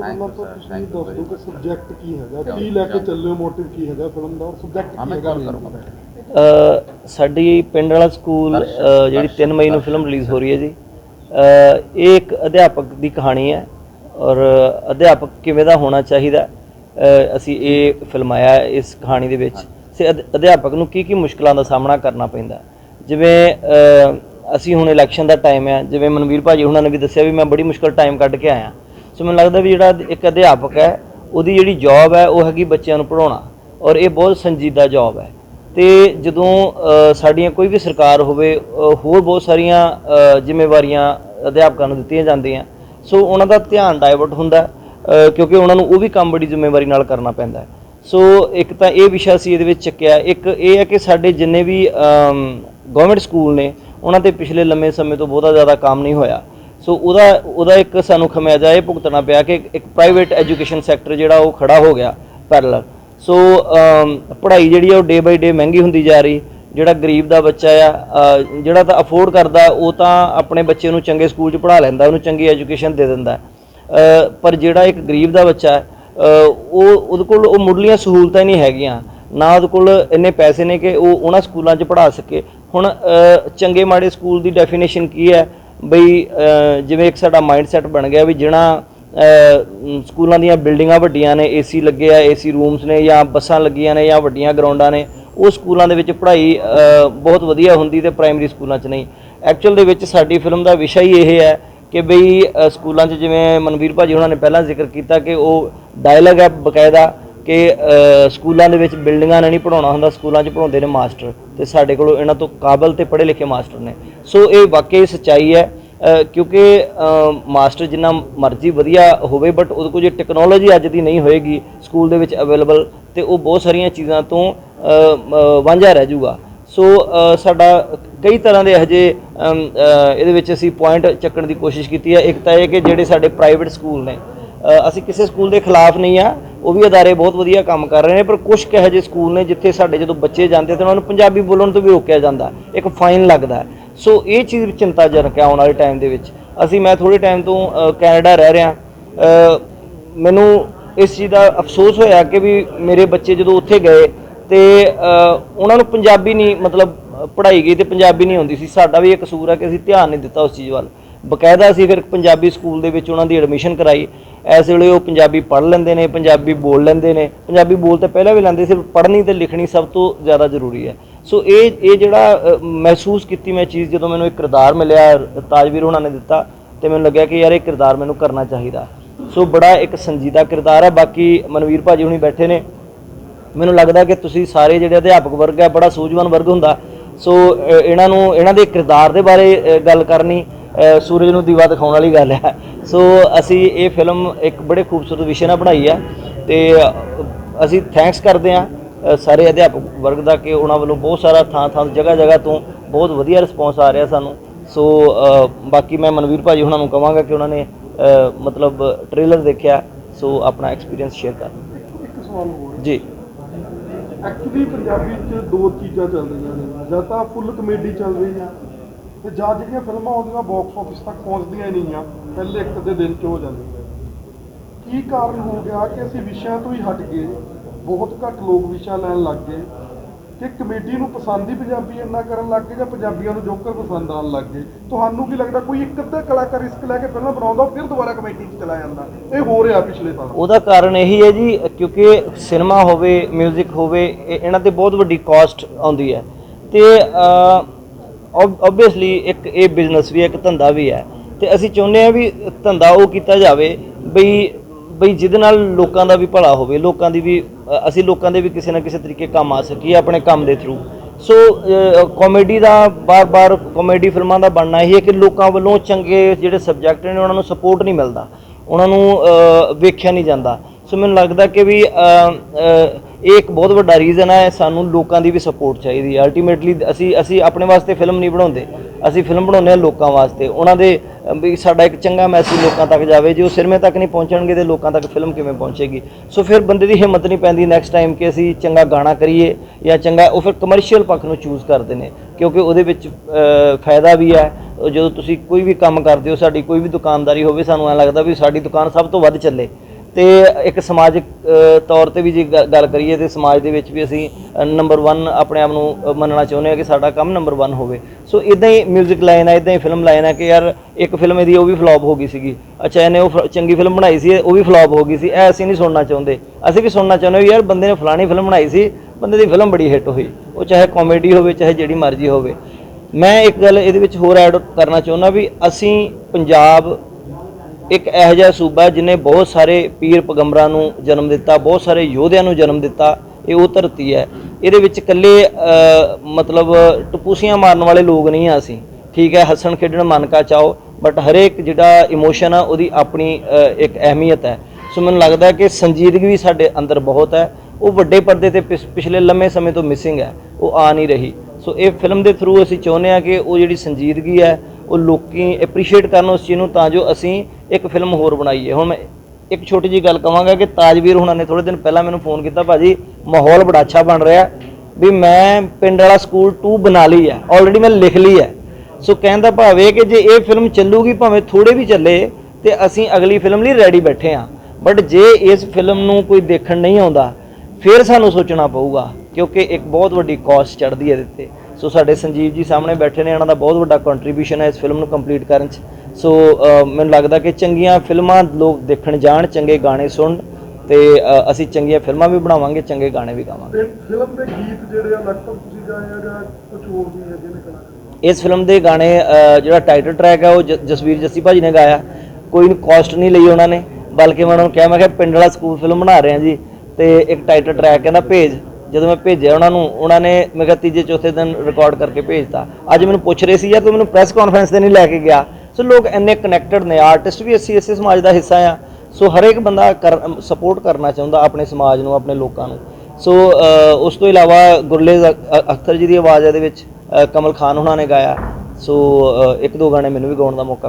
ਤੋਂ ਪਹਿਲਾਂ ਤਾਂ ਤੁਸੀਂ ਦੱਸ ਦਿਓ ਕਿ ਸਬਜੈਕਟ ਕੀ ਹੈਗਾ ਕੀ ਲੈ ਕੇ ਚੱਲੇ ਹੋ ਮੋਟਿਵ ਕੀ ਹੈਗਾ ਫਿਲਮ ਦਾ ਔਰ ਸਬਜੈਕਟ ਕੀ ਹੈਗਾ ਅ, ਸਾਡੀ ਪਿੰਡ ਵਾਲਾ ਸਕੂਲ ਜਿਹੜੀ 3 ਮਈ ਨੂੰ ਫਿਲਮ ਰਿਲੀਜ਼ ਹੋ ਰਹੀ ਹੈ ਜੀ। ਇਹ ਇੱਕ ਅਧਿਆਪਕ ਦੀ ਕਹਾਣੀ ਹੈ ਔਰ ਅਧਿਆਪਕ ਕਿਵੇਂ ਦਾ ਹੋਣਾ ਚਾਹੀਦਾ ਅ, ਅਸੀਂ ਇਹ ਫਿਲਮਾਇਆ ਇਸ ਕਹਾਣੀ ਦੇ ਵਿੱਚ। ਸੇ ਅਧ- ਅਧਿਆਪਕ ਨੂੰ ਕੀ ਕੀ ਮੁਸ਼ਕਲਾਂ ਦਾ ਸਾਹਮਣਾ ਕਰਨਾ ਪੈਂਦਾ ਜਿਵੇਂ ਅ, ਅਸੀਂ ਹੁਣ ਇਲੈਕਸ਼ਨ ਦਾ ਟਾਈਮ ਹੈ ਜਿਵੇਂ ਮਨਵੀਰ ਭਾਜੀ ਉਹਨਾਂ ਨੇ ਵੀ ਦੱਸਿਆ ਵੀ ਮੈਂ ਬੜੀ ਮੁਸ਼ਕਲ ਟਾਈਮ ਕੱਢ ਕੇ ਆਇਆ। ਸੋ ਮੈਨੂੰ ਲੱਗਦਾ ਵੀ ਜਿਹੜਾ ਇੱਕ ਅਧਿਆਪਕ ਹੈ, ਉਹਦੀ ਜਿਹੜੀ ਜੌਬ ਹੈ, ਉਹ ਹੈਗੀ ਬੱਚਿਆਂ ਨੂੰ ਪੜਾਉਣਾ ਔਰ ਇਹ ਬਹੁਤ ਸੰਜੀਦਾ ਜੌਬ ਹੈ। ਤੇ ਜਦੋਂ ਸਾਡੀਆਂ ਕੋਈ ਵੀ ਸਰਕਾਰ ਹੋਵੇ ਹੋਰ ਬਹੁਤ ਸਾਰੀਆਂ ਜ਼ਿੰਮੇਵਾਰੀਆਂ ਅਧਿਆਪਕਾਂ ਨੂੰ ਦਿੱਤੀਆਂ ਜਾਂਦੀਆਂ। ਸੋ ਉਹਨਾਂ ਦਾ ਧਿਆਨ ਡਾਇਵਰਟ ਹੁੰਦਾ ਕਿਉਂਕਿ ਉਹਨਾਂ ਨੂੰ ਉਹ ਵੀ ਕੰਮ ਬੜੀ ਜ਼ਿੰਮੇਵਾਰੀ ਨਾਲ ਕਰਨਾ ਪੈਂਦਾ ਸੋ ਇੱਕ ਤਾਂ ਇਹ ਵਿਸ਼ਾ ਸੀ ਇਹਦੇ ਵਿੱਚ ਚੱਕਿਆ। ਇੱਕ ਇਹ ਹੈ ਕਿ ਸਾਡੇ ਜਿੰਨੇ ਵੀ ਗਵਰਨਮੈਂਟ ਸਕੂਲ ਨੇ, ਉਹਨਾਂ ਤੇ ਪਿਛਲੇ ਲੰਮੇ ਸਮੇਂ ਤੋਂ ਬਹੁਤਾ ਜ਼ਿਆਦਾ ਕੰਮ ਨਹੀਂ ਹੋਇਆ। ਸੋ ਉਹਦਾ ਉਹਦਾ ਇੱਕ ਸਾਨੂੰ ਖਮਿਆਜਾ ਇਹ ਭੁਗਤਣਾ ਪਿਆ ਕਿ ਇੱਕ ਪ੍ਰਾਈਵੇਟ ਐਜੂਕੇਸ਼ਨ ਸੈਕਟਰ ਜਿਹੜਾ ਉਹ ਖੜਾ ਹੋ ਗਿਆ ਪੈਰਲਲ ਸੋ ਪੜ੍ਹਾਈ ਜਿਹੜੀ ਆ ਉਹ ਡੇ ਬਾਈ ਡੇ ਮਹਿੰਗੀ ਹੁੰਦੀ ਜਾ ਰਹੀ। ਜਿਹੜਾ ਗਰੀਬ ਦਾ ਬੱਚਾ ਆ ਜਿਹੜਾ ਤਾਂ ਅਫੋਰਡ ਕਰਦਾ, ਉਹ ਤਾਂ ਆਪਣੇ ਬੱਚੇ ਨੂੰ ਚੰਗੇ ਸਕੂਲ 'ਚ ਪੜ੍ਹਾ ਲੈਂਦਾ, ਉਹਨੂੰ ਚੰਗੀ ਐਜੂਕੇਸ਼ਨ ਦੇ ਦਿੰਦਾ। ਪਰ ਜਿਹੜਾ ਇੱਕ ਗਰੀਬ ਦਾ ਬੱਚਾ ਹੈ ਉਹ, ਉਹਦੇ ਕੋਲ ਉਹ ਮੁੱਢਲੀਆਂ ਸਹੂਲਤਾਂ ਹੀ ਨਹੀਂ ਹੈਗੀਆਂ। ਨਾ ਉਹਦੇ ਕੋਲ ਇੰਨੇ ਪੈਸੇ ਨੇ ਕਿ ਉਹ ਉਹਨਾਂ ਸਕੂਲਾਂ 'ਚ ਪੜ੍ਹਾ ਸਕੇ। ਹੁਣ ਚੰਗੇ ਮਾੜੇ ਸਕੂਲ ਦੀ ਡੈਫੀਨੇਸ਼ਨ ਕੀ ਹੈ? ਬਈ ਜਿਵੇਂ ਇੱਕ ਸਾਡਾ ਮਾਈਂਡਸੈਟ ਬਣ ਗਿਆ ਵੀ ਜਿਹੜਾ ਸਕੂਲਾਂ ਦੀਆਂ ਬਿਲਡਿੰਗਾਂ ਵੱਡੀਆਂ ਨੇ ਏਸੀ ਲੱਗੇ ਆ ਏਸੀ ਰੂਮਸ ਨੇ ਜਾਂ ਬੱਸਾਂ ਲੱਗੀਆਂ ਨੇ ਜਾਂ ਵੱਡੀਆਂ ਗਰਾਊਂਡਾਂ ਨੇ, ਉਹ ਸਕੂਲਾਂ ਦੇ ਵਿੱਚ ਪੜ੍ਹਾਈ ਬਹੁਤ ਵਧੀਆ ਹੁੰਦੀ ਤੇ ਪ੍ਰਾਇਮਰੀ ਸਕੂਲਾਂ 'ਚ ਨਹੀਂ। ਐਕਚੁਅਲ ਦੇ ਵਿੱਚ ਸਾਡੀ ਫਿਲਮ ਦਾ ਵਿਸ਼ਾ ਹੀ ਇਹ ਹੈ ਕਿ ਬਈ ਸਕੂਲਾਂ 'ਚ ਜਿਵੇਂ ਮਨਵੀਰ ਭਾਜੀ ਉਹਨਾਂ ਨੇ ਪਹਿਲਾਂ ਜ਼ਿਕਰ ਕੀਤਾ ਕਿ ਉਹ ਡਾਇਲੌਗ ਹੈ ਬਕਾਇਦਾ ਕਿ ਸਕੂਲਾਂ ਦੇ ਵਿੱਚ ਬਿਲਡਿੰਗਾਂ ਨੇ ਨਹੀਂ ਪੜਾਉਣਾ ਹੁੰਦਾ, ਸਕੂਲਾਂ 'ਚ ਪੜਾਉਂਦੇ ਨੇ ਮਾਸਟਰ ਤੇ ਸਾਡੇ ਕੋਲ ਇਹਨਾਂ ਤੋਂ ਕਾਬਲ ਤੇ ਪੜ੍ਹੇ ਲਿਖੇ ਮਾਸਟਰ ਨੇ। ਸੋ ਇਹ ਵਾਕਈ ਸੱਚਾਈ ਹੈ ਕਿਉਂਕਿ ਮਾਸਟਰ ਜਿੰਨਾ ਮਰਜ਼ੀ ਵਧੀਆ ਹੋਵੇ ਬਟ ਉਹਦੇ ਕੋਲ ਜੇ ਟੈਕਨੋਲੋਜੀ ਅੱਜ ਦੀ ਨਹੀਂ ਹੋਏਗੀ, ਸਕੂਲ ਦੇ ਵਿੱਚ ਅਵੇਲੇਬਲ ਤੇ ਉਹ ਬਹੁਤ ਸਾਰੀਆਂ ਚੀਜ਼ਾਂ ਤੋਂ ਵਾਂਝਾ ਰਹਿ ਜਾਊਗਾ। ਸੋ ਸਾਡਾ ਕਈ ਤਰ੍ਹਾਂ ਦੇ ਹਜੇ ਇਹਦੇ ਵਿੱਚ ਅਸੀਂ ਪੁਆਇੰਟ ਚੱਕਣ ਦੀ ਕੋਸ਼ਿਸ਼ ਕੀਤੀ ਹੈ। ਇੱਕ ਤਾਂ ਇਹ ਕਿ ਜਿਹੜੇ ਸਾਡੇ ਪ੍ਰਾਈਵੇਟ ਸਕੂਲ ਨੇ ਅਸੀਂ ਕਿਸੇ ਸਕੂਲ ਦੇ ਖਿਲਾਫ ਨਹੀਂ ਆ ਉਹ ਵੀ ਅਦਾਰੇ ਬਹੁਤ ਵਧੀਆ ਕੰਮ ਕਰ ਰਹੇ ਨੇ, ਪਰ ਕੁਝ ਕੁ ਇਹੋ ਜਿਹੇ ਸਕੂਲ ਨੇ ਜਿੱਥੇ ਸਾਡੇ ਜਦੋਂ ਬੱਚੇ ਜਾਂਦੇ ਤਾਂ ਉਹਨਾਂ ਨੂੰ ਪੰਜਾਬੀ ਬੋਲਣ ਤੋਂ ਵੀ ਰੋਕਿਆ ਜਾਂਦਾ, ਇੱਕ ਫਾਈਨ ਲੱਗਦਾ ਸੋ ਇਹ ਚੀਜ਼ ਚਿੰਤਾਜਨਕ ਹੈ ਆਉਣ ਵਾਲੇ ਟਾਈਮ ਦੇ ਵਿੱਚ। ਅਸੀਂ, ਮੈਂ ਥੋੜੇ ਟਾਈਮ ਤੋਂ ਕੈਨੇਡਾ ਰਹਿ ਰਿਹਾ ਮੈਨੂੰ ਇਸ ਚੀਜ਼ ਦਾ ਅਫਸੋਸ ਹੋਇਆ ਕਿ ਵੀ ਮੇਰੇ ਬੱਚੇ ਜਦੋਂ ਉੱਥੇ ਗਏ ਤੇ ਉਹਨਾਂ ਨੂੰ ਪੰਜਾਬੀ ਨਹੀਂ, ਮਤਲਬ, ਪੜ੍ਹਾਈ ਗਈ ਤੇ ਪੰਜਾਬੀ ਨਹੀਂ ਆਉਂਦੀ ਸੀ। ਸਾਡਾ ਵੀ ਇਹ ਕਸੂਰ ਆ ਕਿ ਅਸੀਂ ਧਿਆਨ ਨਹੀਂ ਦਿੱਤਾ ਉਸ ਚੀਜ਼ ਵੱਲ। ਬਕਾਇਦਾ ਅਸੀਂ ਫਿਰ ਪੰਜਾਬੀ ਸਕੂਲ ਦੇ ਵਿੱਚ ਉਹਨਾਂ ਦੀ ਐਡਮਿਸ਼ਨ ਕਰਾਈ। ਇਸ ਵੇਲੇ ਉਹ ਪੰਜਾਬੀ ਪੜ੍ਹ ਲੈਂਦੇ ਨੇ, ਪੰਜਾਬੀ ਬੋਲ ਲੈਂਦੇ ਨੇ। ਪੰਜਾਬੀ ਬੋਲ ਤਾਂ ਪਹਿਲਾਂ ਵੀ ਲੈਂਦੇ ਸੀ ਪੜ੍ਹਨੀ ਤੇ ਲਿਖਣੀ ਸਭ ਤੋਂ ਜ਼ਿਆਦਾ ਜ਼ਰੂਰੀ ਹੈ। ਸੋ ਇਹ ਇਹ ਜਿਹੜਾ ਮਹਿਸੂਸ ਕੀਤੀ ਮੈਂ ਚੀਜ਼ ਜਦੋਂ ਮੈਨੂੰ ਇੱਕ ਕਿਰਦਾਰ ਮਿਲਿਆ, ਤਾਜਵੀਰ ਉਹਨਾਂ ਨੇ ਦਿੱਤਾ, ਤੇ ਮੈਨੂੰ ਲੱਗਿਆ ਕਿ ਯਾਰ ਇਹ ਕਿਰਦਾਰ ਮੈਨੂੰ ਕਰਨਾ ਚਾਹੀਦਾ। ਸੋ ਬੜਾ ਇੱਕ ਸੰਜੀਦਾ ਕਿਰਦਾਰ ਹੈ। ਬਾਕੀ ਮਨਵੀਰ ਭਾਜੀ ਹੁਣੀ ਬੈਠੇ ਨੇ। ਮੈਨੂੰ ਲੱਗਦਾ ਕਿ ਤੁਸੀਂ ਸਾਰੇ ਜਿਹੜੇ ਅਧਿਆਪਕ ਵਰਗ ਹੈ ਬੜਾ ਸੂਝਵਾਨ ਵਰਗ ਹੁੰਦਾ। ਸੋ ਇਹਨਾਂ ਨੂੰ, ਇਹਨਾਂ ਦੇ ਕਿਰਦਾਰ ਦੇ ਬਾਰੇ ਗੱਲ ਕਰਨੀ ਸੂਰਜ ਨੂੰ ਦੀਵਾ ਦਿਖਾਉਣ ਵਾਲੀ ਗੱਲ ਹੈ। ਸੋ ਅਸੀਂ ਇਹ ਫਿਲਮ ਇੱਕ ਬੜੇ ਖੂਬਸੂਰਤ ਵਿਸ਼ੇ ਨਾਲ ਬਣਾਈ ਹੈ ਤੇ ਅਸੀਂ ਥੈਂਕਸ ਕਰਦੇ ਹਾਂ ਸਾਰੇ ਅਧਿਆਪਕ ਵਰਗ ਦਾ ਕਿ ਉਹਨਾਂ ਵੱਲੋਂ ਬਹੁਤ ਸਾਰਾ ਥਾਂ ਥਾਂ ਜਗ੍ਹਾ ਜਗ੍ਹਾ ਤੋਂ ਬਹੁਤ ਵਧੀਆ ਰਿਸਪੌਂਸ ਆ ਰਿਹਾ ਸਾਨੂੰ। ਸੋ ਬਾਕੀ ਮੈਂ ਮਨਵੀਰ ਭਾਜੀ ਉਹਨਾਂ ਨੂੰ ਕਹਾਂਗਾ ਕਿ ਉਹਨਾਂ ਨੇ ਮਤਲਬ ਟ੍ਰੇਲਰ ਦੇਖਿਆ ਸੋ ਆਪਣਾ ਐਕਸਪੀਰੀਅੰਸ ਸ਼ੇਅਰ ਕਰਨ ਇੱਕ ਸਵਾਲ ਹੋਰ ਜੀ। ਐਕਚੁਅਲੀ ਪੰਜਾਬੀ 'ਚ ਦੋ ਚੀਜ਼ਾਂ ਚੱਲ ਰਹੀਆਂ ਨੇ ਜਾਂ ਤਾਂ ਫੁੱਲ ਕਮੇਡੀ ਚੱਲ ਰਹੀ ਆ ਤੇ ਜਾਂ ਜਿਹੜੀਆਂ ਫਿਲਮਾਂ ਆਉਂਦੀਆਂ ਬਾਕਸ ਆਫਿਸ ਤੱਕ ਪਹੁੰਚਦੀਆਂ ਹੀ ਨਹੀਂ ਆ। ਪਹਿਲੇ ਇੱਕ ਅੱਧੇ ਦਿਨ 'ਚ ਹੋ ਜਾਂਦੀਆਂ ਕੀ ਕਾਰਨ ਹੋ ਗਿਆ ਕਿ ਅਸੀਂ ਵਿਸ਼ਿਆਂ ਤੋਂ ਹੀ ਹਟ ਗਏ? ਬਹੁਤ ਘੱਟ ਲੋਕ ਵਿਸ਼ਾ ਲੈਣ ਲੱਗ ਗਏ। ਕਿ ਕਮੇਡੀ ਨੂੰ ਪਸੰਦ ਹੀ ਪੰਜਾਬੀ ਇੰਨਾ ਕਰਨ ਲੱਗ ਗਏ ਜਾਂ ਪੰਜਾਬੀਆਂ ਨੂੰ ਜੋਕਰ ਪਸੰਦ ਆਉਣ ਲੱਗ ਗਏ? ਤੁਹਾਨੂੰ ਕੀ ਲੱਗਦਾ ਕੋਈ ਇੱਕ ਅੱਧਾ ਕਲਾਕਾਰ ਰਿਸਕ ਲੈ ਕੇ ਫਿਲਮ ਬਣਾਉਂਦਾ ਫਿਰ ਦੁਬਾਰਾ ਕਮੇਡੀ 'ਚ ਚਲਾ ਜਾਂਦਾ? ਇਹ ਹੋ ਰਿਹਾ ਪਿਛਲੇ ਸਾਲ। ਉਹਦਾ ਕਾਰਨ ਇਹੀ ਹੈ ਜੀ, ਕਿਉਂਕਿ ਸਿਨੇਮਾ ਹੋਵੇ 뮤직 ਹੋਵੇ, ਇਹ- ਇਹਨਾਂ ਤੇ ਬਹੁਤ ਵੱਡੀ ਕਾਸਟ ਆਉਂਦੀ ਹੈ। ਤੇ ਆਬਵੀਅਸਲੀ ਇੱਕ ਇਹ ਬਿਜ਼ਨਸ ਵੀ ਹੈ ਇੱਕ ਧੰਦਾ ਵੀ ਹੈ। ਤੇ ਅਸੀਂ ਚਾਹੁੰਦੇ ਹਾਂ ਵੀ ਧੰਦਾ ਉਹ ਕੀਤਾ ਜਾਵੇ ਬਈ ਬਈ ਜਿਹਦੇ ਨਾਲ ਲੋਕਾਂ ਦਾ ਵੀ ਭਲਾ ਹੋਵੇ ਲੋਕਾਂ ਦੀ ਵੀ ਅ, ਅਸੀਂ ਲੋਕਾਂ ਦੇ ਵੀ ਕਿਸੇ ਨਾ ਕਿਸੇ ਤਰੀਕੇ ਕੰਮ ਆ ਸਕੀਏ ਆਪਣੇ ਕੰਮ ਦੇ ਥਰੂ ਸੋ ਕਾਮੇਡੀ ਦਾ ਬਾਰ-ਬਾਰ ਕਾਮੇਡੀ ਫਿਲਮਾਂ ਦਾ ਬਣਨਾ ਇਹ ਹੈ ਕਿ ਲੋਕਾਂ ਵੱਲੋਂ ਚੰਗੇ ਜਿਹੜੇ ਸਬਜੈਕਟ ਨੇ ਉਹਨਾਂ ਨੂੰ ਸਪੋਰਟ ਨਹੀਂ ਮਿਲਦਾ। ਉਹਨਾਂ ਨੂੰ ਅ, ਵੇਖਿਆ ਨਹੀਂ ਜਾਂਦਾ। ਸੋ ਮੈਨੂੰ ਲੱਗਦਾ ਕਿ ਵੀ ਅ, ਅ, ਇਹ ਇੱਕ ਬਹੁਤ ਵੱਡਾ ਰੀਜ਼ਨ ਹੈ ਸਾਨੂੰ ਲੋਕਾਂ ਦੀ ਵੀ ਸਪੋਰਟ ਚਾਹੀਦੀ ਹੈ ਅਲਟੀਮੇਟਲੀ ਅਸੀਂ ਅਸੀਂ ਆਪਣੇ ਵਾਸਤੇ ਫਿਲਮ ਨਹੀਂ ਬਣਾਉਂਦੇ। ਅਸੀਂ ਫਿਲਮ ਬਣਾਉਂਦੇ ਹਾਂ ਲੋਕਾਂ ਵਾਸਤੇ। ਉਹਨਾਂ ਦੇ ਵੀ ਸਾਡਾ ਇੱਕ ਚੰਗਾ ਮੈਸੇਜ ਲੋਕਾਂ ਤੱਕ ਜਾਵੇ, ਜੇ ਉਹ ਸਿਰਮੇ ਤੱਕ ਨਹੀਂ ਪਹੁੰਚਣਗੇ ਤੇ ਲੋਕਾਂ ਤੱਕ ਫਿਲਮ ਕਿਵੇਂ ਪਹੁੰਚੇਗੀ? ਸੋ ਫਿਰ ਬੰਦੇ ਦੀ ਹਿੰਮਤ ਨਹੀਂ ਪੈਂਦੀ ਨੈਕਸਟ ਟਾਈਮ ਕਿ ਅਸੀਂ ਚੰਗਾ ਗਾਣਾ ਕਰੀਏ ਜਾਂ ਚੰਗਾ, ਉਹ ਫਿਰ ਕਮਰਸ਼ੀਅਲ ਪੱਖ ਨੂੰ ਚੂਜ਼ ਕਰਦੇ ਨੇ। ਕਿਉਂਕਿ ਉਹਦੇ ਵਿੱਚ ਫਾਇਦਾ ਵੀ ਹੈ ਜਦੋਂ ਤੁਸੀਂ ਕੋਈ ਵੀ ਕੰਮ ਕਰਦੇ ਹੋ, ਸਾਡੀ ਕੋਈ ਵੀ ਦੁਕਾਨਦਾਰੀ ਹੋਵੇ, ਸਾਨੂੰ ਐਂ ਲੱਗਦਾ ਵੀ ਸਾਡੀ ਦੁਕਾਨ ਸਭ ਤੋਂ ਵੱਧ ਚੱਲੇ। ਤੇ ਇੱਕ ਸਮਾਜਿਕ ਤੌਰ ਤੇ ਵੀ ਜੇ ਗੱਲ ਕਰੀਏ ਤੇ ਸਮਾਜ ਦੇ ਵਿੱਚ ਵੀ ਅਸੀਂ ਨੰਬਰ 1 ਆਪਣੇ ਆਪ ਨੂੰ ਮੰਨਣਾ ਚਾਹੁੰਦੇ ਆ ਕਿ ਸਾਡਾ ਕੰਮ ਨੰਬਰ 1 ਹੋਵੇ। ਸੋ ਇਦਾਂ ਹੀ 뮤직 ਲਾਈਨ ਆ ਇਦਾਂ ਹੀ ਫਿਲਮ ਲਾਈਨ ਆ ਕਿ ਯਾਰ ਇੱਕ ਫਿਲਮ ਇਹਦੀ ਉਹ ਵੀ ਫਲॉप ਹੋ ਗਈ ਸੀਗੀ। ਅੱਛਾ, ਇਹਨੇ ਉਹ ਚੰਗੀ ਫਿਲਮ ਬਣਾਈ ਸੀ, ਉਹ ਵੀ ਫਲॉप ਹੋ ਗਈ ਸੀ। ਐ ਅਸੀਂ ਨਹੀਂ ਸੁਣਨਾ ਚਾਹੁੰਦੇ। ਅਸੀਂ ਵੀ ਸੁਣਨਾ ਚਾਹੁੰਦੇ ਯਾਰ ਬੰਦੇ ਨੇ ਫਲਾਣੀ ਫਿਲਮ ਬਣਾਈ ਸੀ, ਬੰਦੇ ਦੀ ਫਿਲਮ ਬੜੀ ਹਿੱਟ ਹੋਈ। ਉਹ ਚਾਹੇ ਕਾਮੇਡੀ ਹੋਵੇ, ਚਾਹੇ ਜਿਹੜੀ ਮਰਜ਼ੀ ਹੋਵੇ। ਮੈਂ ਇੱਕ ਗੱਲ ਇਹਦੇ ਵਿੱਚ ਹੋਰ ਐਡ ਕਰਨਾ ਚਾਹੁੰਦਾ ਵੀ ਅਸੀਂ ਪੰਜਾਬ ਇੱਕ ਇਹੋ ਜਿਹਾ ਸੂਬਾ ਹੈ ਜਿਨੇ ਬਹੁਤ ਸਾਰੇ ਪੀਰ ਪਗੰਬਰਾਂ ਨੂੰ ਜਨਮ ਦਿੱਤਾ, ਬਹੁਤ ਸਾਰੇ ਯੋਧਿਆਂ ਨੂੰ ਜਨਮ ਦਿੱਤਾ, ਇਹ ਉਹ ਧਰਤੀ ਹੈ। ਇਹਦੇ ਵਿੱਚ ਇਕੱਲੇ ਮਤਲਬ ਟਪੂਸੀਆਂ ਮਾਰਨ ਵਾਲੇ ਲੋਕ ਨਹੀਂ ਆ ਅਸੀਂ। ਠੀਕ ਹੈ, ਹੱਸਣ ਖੇਡਣ ਮਨ ਕਾ ਚਾਓ ਬਟ ਹਰੇਕ ਜਿਹੜਾ ਇਮੋਸ਼ਨ ਆ, ਉਹਦੀ ਆਪਣੀ ਇੱਕ ਅਹਿਮੀਅਤ ਹੈ। ਸੋ ਮੈਨੂੰ ਲੱਗਦਾ ਕਿ ਸੰਜੀਦਗੀ ਵੀ ਸਾਡੇ ਅੰਦਰ ਬਹੁਤ ਹੈ। ਉਹ ਵੱਡੇ ਪਰਦੇ ਤੇ ਪਿਛ- ਪਿਛਲੇ ਲੰਮੇ ਸਮੇਂ ਤੋਂ ਮਿਸਿੰਗ ਹੈ। ਉਹ ਆ ਨਹੀਂ ਰਹੀ। ਸੋ ਇਹ ਫਿਲਮ ਦੇ ਥਰੂ ਅਸੀਂ ਚਾਹੁੰਦੇ ਹਾਂ ਕਿ ਉਹ ਜਿਹੜੀ ਸੰਜੀਦਗੀ ਹੈ ਉਹ ਲੋਕੀ ਐਪਰੀਸ਼ੀਏਟ ਕਰਨ ਉਸ ਚੀਜ਼ ਨੂੰ ਤਾਂ ਜੋ ਅਸੀਂ ਇੱਕ ਫਿਲਮ ਹੋਰ ਬਣਾਈਏ। ਹੁਣ ਮੈਂ ਇੱਕ ਛੋਟੀ ਜੀ ਗੱਲ ਕਵਾਂਗਾ ਕਿ ਤਾਜਵੀਰ ਹੁਣਾਂ ਨੇ ਥੋੜੇ ਦਿਨ ਪਹਿਲਾਂ ਮੈਨੂੰ ਫੋਨ ਕੀਤਾ, ਭਾਜੀ ਮਾਹੌਲ ਬੜਾ ਅੱਛਾ ਬਣ ਰਿਹਾ ਵੀ ਮੈਂ ਪਿੰਡ ਵਾਲਾ ਸਕੂਲ 2 ਬਣਾ ਲਈ ਹੈ। ਆਲਰੇਡੀ ਮੈਂ ਲਿਖ ਲਈ ਹੈ। ਸੋ ਕਹਿਣ ਦਾ ਭਾਵ ਇਹ ਕਿ ਜੇ ਇਹ ਫਿਲਮ ਚੱਲੂਗੀ, ਭਾਵੇਂ ਥੋੜੇ ਵੀ ਚੱਲੇ, ਤੇ ਅਸੀਂ ਅਗਲੀ ਫਿਲਮ ਲਈ ਰੈਡੀ ਬੈਠੇ ਹਾਂ। ਬਟ ਜੇ ਇਸ ਫਿਲਮ ਨੂੰ ਕੋਈ ਦੇਖਣ ਨਹੀਂ ਆਉਂਦਾ, ਫਿਰ ਸਾਨੂੰ ਸੋਚਣਾ ਪਊਗਾ, ਕਿਉਂਕਿ ਇੱਕ ਬਹੁਤ ਵੱਡੀ ਕਾਸਟ ਚੜਦੀ ਹੈ ਇਹਦੇ ਸੋ ਸਾਡੇ ਸੰਜੀਵ ਜੀ ਸਾਹਮਣੇ ਬੈਠੇ ਨੇ ਇਹਨਾਂ ਦਾ ਬਹੁਤ ਵੱਡਾ ਕੰਟਰੀਬਿਊਸ਼ਨ ਹੈ ਇਸ ਫਿਲਮ ਨੂੰ ਕੰਪਲੀਟ ਕਰਨ 'ਚ। ਸੋ ਮੈਨੂੰ ਲੱਗਦਾ ਕਿ ਚੰਗੀਆਂ ਫਿਲਮਾਂ ਲੋਕ ਦੇਖਣ ਜਾਣ ਚੰਗੇ ਗਾਣੇ ਸੁਣਨ ਤੇ ਅਸੀਂ ਚੰਗੀਆਂ ਫਿਲਮਾਂ ਵੀ ਬਣਾਵਾਂਗੇ ਚੰਗੇ ਗਾਣੇ ਵੀ ਗਾਵਾਂਗੇ। ਫਿਲਮ ਦੇ ਗੀਤ ਜਿਹੜੇ ਆ ਲਗਭਗ ਤੁਸੀਂ ਗਾਏ ਆ ਜਾਂ ਕੁਝ ਹੋਰ ਵੀ ਹੈਗੇ ਨੇ ਕਲਾਕਾਰ? ਇਸ ਫਿਲਮ ਦੇ ਗਾਣੇ ਜਿਹੜਾ ਟਾਈਟਲ ਟਰੈਕ ਹੈ ਉਹ ਜਸਵੀਰ ਜੱਸੀ ਭਾਜੀ ਨੇ ਗਾਇਆ। ਕੋਈ ਕਾਸਟ ਨਹੀਂ ਲਈ ਉਹਨਾਂ ਨੇ ਬਲਕਿ ਮੈਂ ਉਹਨਾਂ ਨੂੰ ਕਿਹਾ ਮੈਂ ਕਿਹਾ ਪਿੰਡ ਵਾਲਾ ਸਕੂਲ ਫਿਲਮ ਬਣਾ ਰਹੇ ਹਾਂ ਜੀ ਤੇ ਇੱਕ ਟਾਈਟਲ ਟਰੈਕ ਕਹਿੰਦਾ ਭੇਜ। ਜਦੋਂ ਮੈਂ ਭੇਜਿਆ ਉਹਨਾਂ ਨੂੰ, ਉਹਨਾਂ ਨੇ ਮੈਂ ਕਿਹਾ ਤੀਜੇ ਚੌਥੇ ਦਿਨ ਰਿਕਾਰਡ ਕਰਕੇ ਭੇਜਤਾ। ਅੱਜ ਮੈਨੂੰ ਪੁੱਛ ਰਹੇ ਸੀ, ਯਾਰ ਤੂੰ ਮੈਨੂੰ ਪ੍ਰੈਸ ਕਾਨਫਰੰਸ ਤੇ ਨਹੀਂ ਲੈ ਕੇ ਗਿਆ? ਸੋ ਲੋਕ ਇੰਨੇ ਕਨੈਕਟਡ ਨੇ ਆਰਟਿਸਟ ਵੀ ਅਸੀਂ ਇਸੇ ਸਮਾਜ ਦਾ ਹਿੱਸਾ ਆ। ਸੋ ਹਰੇਕ ਬੰਦਾ ਸਪੋਰਟ ਕਰਨਾ ਚਾਹੁੰਦਾ ਆਪਣੇ ਸਮਾਜ ਨੂੰ, ਆਪਣੇ ਲੋਕਾਂ ਨੂੰ। ਸੋ ਉਸ ਤੋਂ ਇਲਾਵਾ ਗੁਰਲੇਜ਼ ਅਖਤਰ ਜੀ ਦੀ ਆਵਾਜ਼ ਇਹਦੇ ਵਿੱਚ ਕਮਲ ਖਾਨ ਉਹਨਾਂ ਨੇ ਗਾਇਆ। ਸੋ ਇੱਕ ਦੋ ਗਾਣੇ ਮੈਨੂੰ ਵੀ ਗਾਉਣ ਦਾ ਮੌਕਾ ਮਿਲਿਆ।